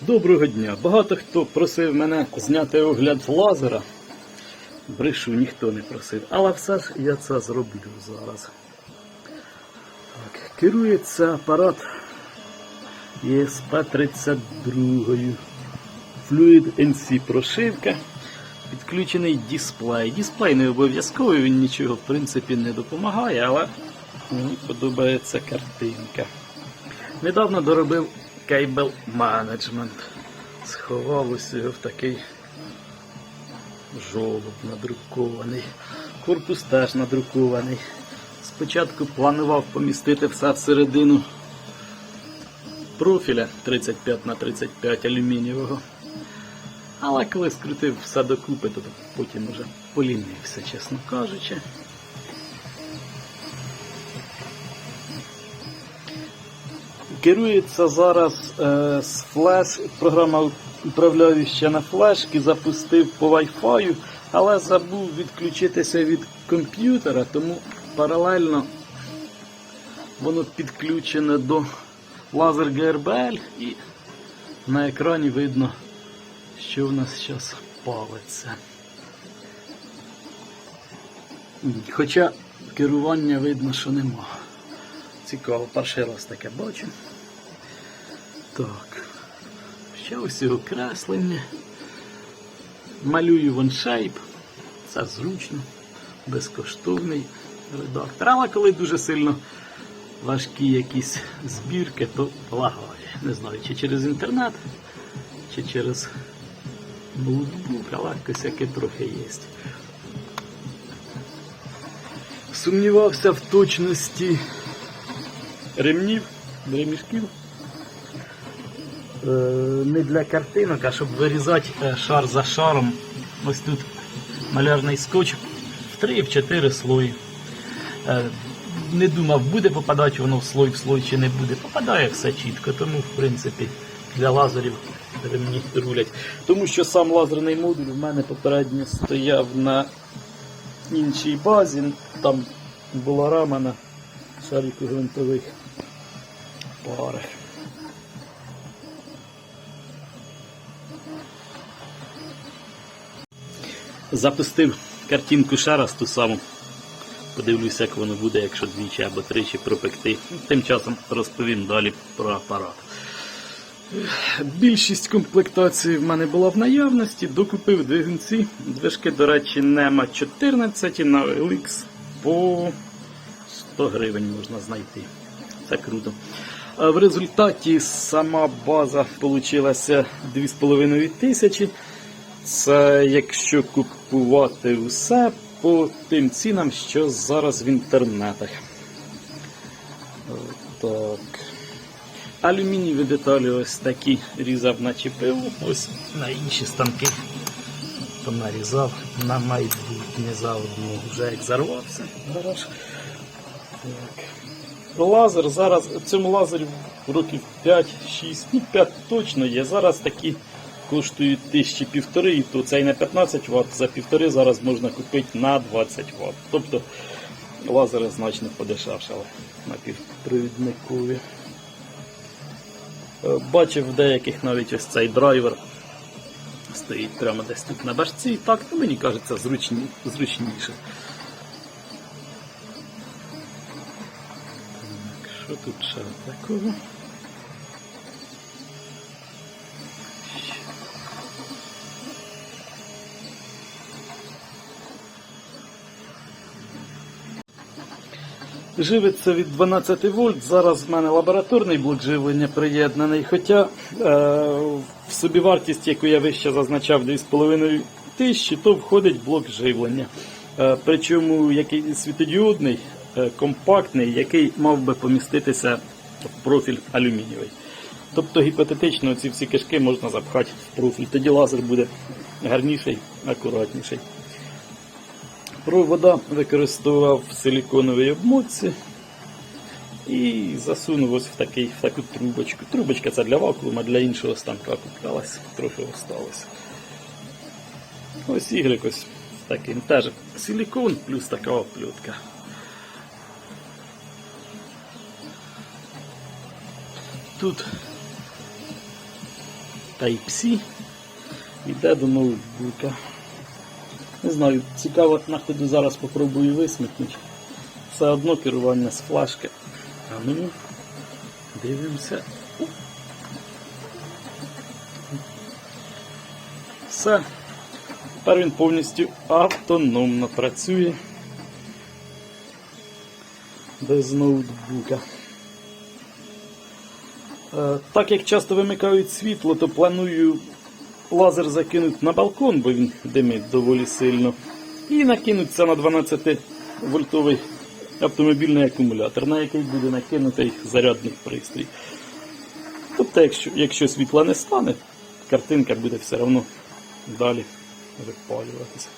Доброго дня. Багато хто просив мене зняти огляд лазера. Брешу ніхто не просив. Але все ж я це зроблю зараз. Так, керується апарат ESP-32. Fluid NC прошивка. Підключений дисплей. Дисплей не обов'язковий, він нічого в принципі не допомагає, але мені подобається картинка. Недавно доробив кейбл менеджмент. Сховав усього в такий жолоб надрукований. Корпус теж надрукований. Спочатку планував помістити все всередину профіля 35 на 35 алюмінієвого. Але коли скрутив все докупи, то потім уже полінився, чесно кажучи. Керується зараз е, з флеш, програма управляюча на флешки, запустив по Wi-Fi, але забув відключитися від комп'ютера, тому паралельно воно підключене до лазер GRBL і на екрані видно, що в нас зараз палиться. Хоча керування видно, що нема. Цікаво, перший раз таке бачу. Так. Ще усього креслення. Малюю OneShape. Це зручно, безкоштовний редактор. Але коли дуже сильно важкі якісь збірки, то лагає. Не знаю, чи через інтернет, чи через ноутбук, але косяки трохи є. Сумнівався в точності ремнів, ремішків. Е, Не для картинок, а щоб вирізати е, шар за шаром. Ось тут малярний скотч в 3-4 слої. Е, Не думав, буде попадати воно в слой в слой чи не буде. Попадає все чітко, тому в принципі для лазерів ремні рулять. Тому що сам лазерний модуль в мене попередньо стояв на іншій базі. Там була рама на шарику гвинтових парах. Запустив картинку ще раз ту саму. Подивлюся, як воно буде, якщо двічі або тричі пропекти. Тим часом розповім далі про апарат. Більшість комплектацій в мене була в наявності, докупив двигунці. Движки, до речі, NEMA 14 на OLX по 100 гривень можна знайти. Це круто. В результаті сама база вийшла 2,5 тисячі. Це якщо купувати все по тим цінам, що зараз в інтернетах. Так. Алюмінієві деталі ось такі різав на ЧПУ, ось на інші станки понарізав на майбутнє заодно вже як зарвався. Так. Лазер зараз, цьому лазері років 5-6, ну 5 точно є. Зараз такі коштують тисячі півтори, і то цей на 15 Вт, за півтори зараз можна купити на 20 Вт. Тобто лазери значно подешевшали на півпровідникові. Е, Бачив деяких навіть ось цей драйвер стоїть прямо десь тут на башці. Так, ну, мені кажеться, зручні, зручніше. Так, що тут ще такого? Живиться від 12 вольт. Зараз в мене лабораторний блок живлення приєднаний. Хоча е, в собівартість, яку я вище зазначав, 2,5 тисячі, то входить блок живлення. Е, причому який світодіодний, е, компактний, який мав би поміститися в профіль алюмінієвий. Тобто гіпотетично ці всі кишки можна запхати в профіль. Тоді лазер буде гарніший, акуратніший. Провода використовував в силіконовій обмотці і засунув ось в, такий, в таку трубочку. Трубочка це для вакууму, а для іншого станка куплялась, трохи осталось. Ось ігрик ось таким. Теж силікон плюс така оплютка. Тут Type-C. Йде до ноутбука. Не знаю, цікаво, находу зараз попробую висмикнути. Все одно керування з флешки. А ну, дивимося. Все. Тепер він повністю автономно працює без ноутбука. Е, Так як часто вимикають світло, то планую лазер закинути на балкон, бо він димить доволі сильно. І накинуться на 12 вольтовий автомобільний акумулятор, на який буде накинутий зарядний пристрій. Тобто, якщо, якщо світла не стане, картинка буде все одно далі випалюватися.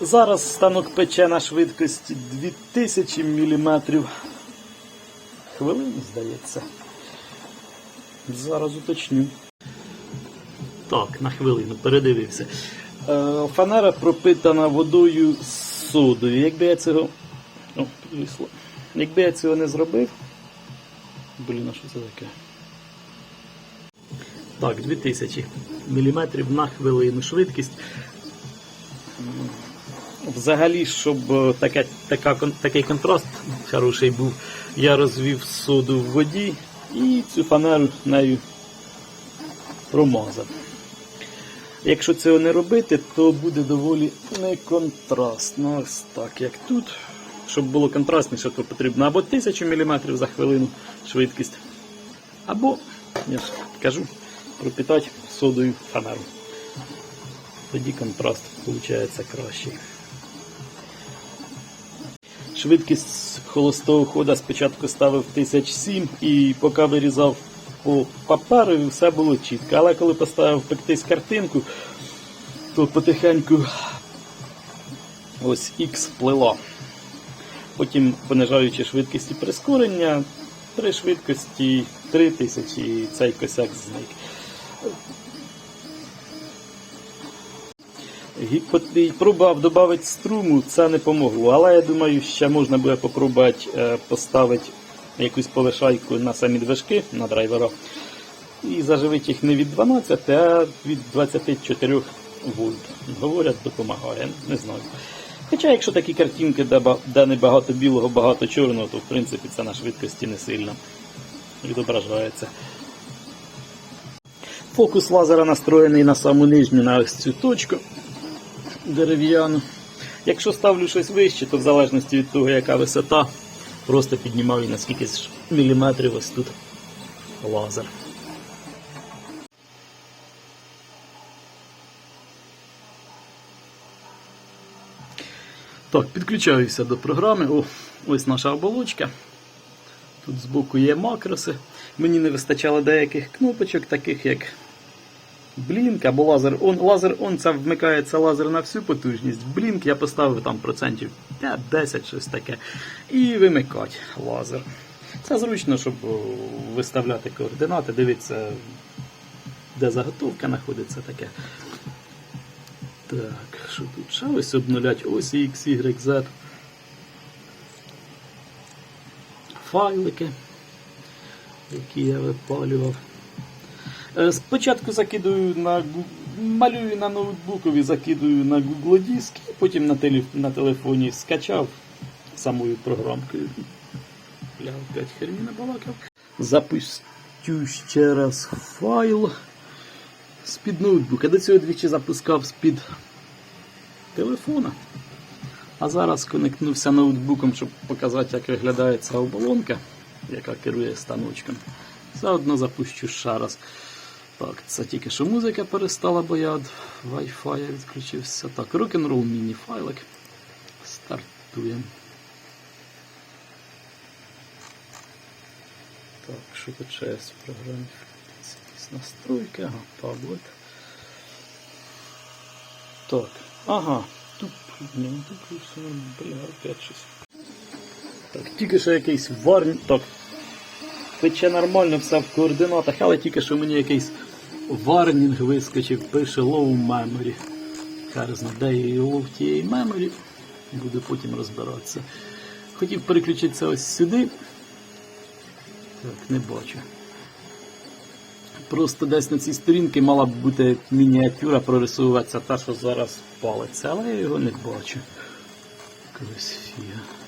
Зараз станок пече на швидкості 2000 мм. Хвилину, здається. Зараз уточню. Так, на хвилину передивився. Е, фанера пропитана водою з содою. Якби я цього. О, підвисло. Якби я цього не зробив. Блін, а що це таке? Так, 2000 мм на хвилину швидкість. Взагалі, щоб е, таке, така, такий контраст хороший був, я розвів соду в воді і цю фанеру нею промазав. Якщо цього не робити, то буде доволі неконтрастно. Ось так, як тут. Щоб було контрастніше, то потрібно або 1000 мм за хвилину швидкість, або, я ж кажу, пропитати содою фанеру. Тоді контраст виходить кращий. Швидкість холостого хода спочатку ставив 1007 і поки вирізав по паперу, все було чітко. Але коли поставив пектись картинку, то потихеньку ось X плило. Потім, понижаючи швидкість і прискорення, при швидкості 3000 і цей косяк зник. Пробував додати струму, це не помогло. Але я думаю, ще можна буде попробувати е, поставити якусь повишайку на самі движки на драйвера. І заживити їх не від 12, а від 24 вольт. Говорять, допомагає, не знаю. Хоча, якщо такі картинки, де, ба- де не багато білого, багато чорного, то в принципі це на швидкості не сильно відображається. Фокус лазера настроєний на саму нижню на ось цю точку дерев'яну. Якщо ставлю щось вище, то в залежності від того, яка висота, просто піднімаю на скільки ж міліметрів ось тут лазер. Так, підключаюся до програми. О, ось наша оболочка. Тут збоку є макроси. Мені не вистачало деяких кнопочок, таких як Блінк або лазер он. Лазер он це вмикається лазер на всю потужність. Блінк я поставив там процентів 5-10, щось таке. І вимикати лазер. Це зручно, щоб виставляти координати, дивитися, де заготовка знаходиться таке. Так, що тут? Ще ось обнулять ось X, Y, Z. Файлики, які я випалював. Е, Спочатку закидую на малюю на ноутбукові, закидую на Google Диск, і потім на, телеф... на телефоні скачав самою програмкою. Я опять херні набалакав. Запустю ще раз файл з-під ноутбука. До цього двічі запускав з-під телефона. А зараз конектнувся ноутбуком, щоб показати, як виглядає ця оболонка, яка керує станочком. Заодно запущу ще раз. Так, це тільки що музика перестала, бо я від Wi-Fi відключився. Так, рок-н-рол міні-файлик. Стартуємо. Так, що тут ще є в програмі? Якісь настройки, ага, таблет. Так, ага, тут, ні, тут бля, опять щось. Так, тільки що якийсь варн... Так, Пече нормально все в координатах, але тільки що мені якийсь варнінг вискочив, пише low memory. Хай знає, де є low тієї memory. Буду потім розбиратися. Хотів переключитися ось сюди. Так, не бачу. Просто десь на цій сторінці мала б бути мініатюра прорисовуватися та, що зараз палиться, але я його не бачу. Мать